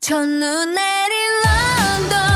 첫눈 내린 런던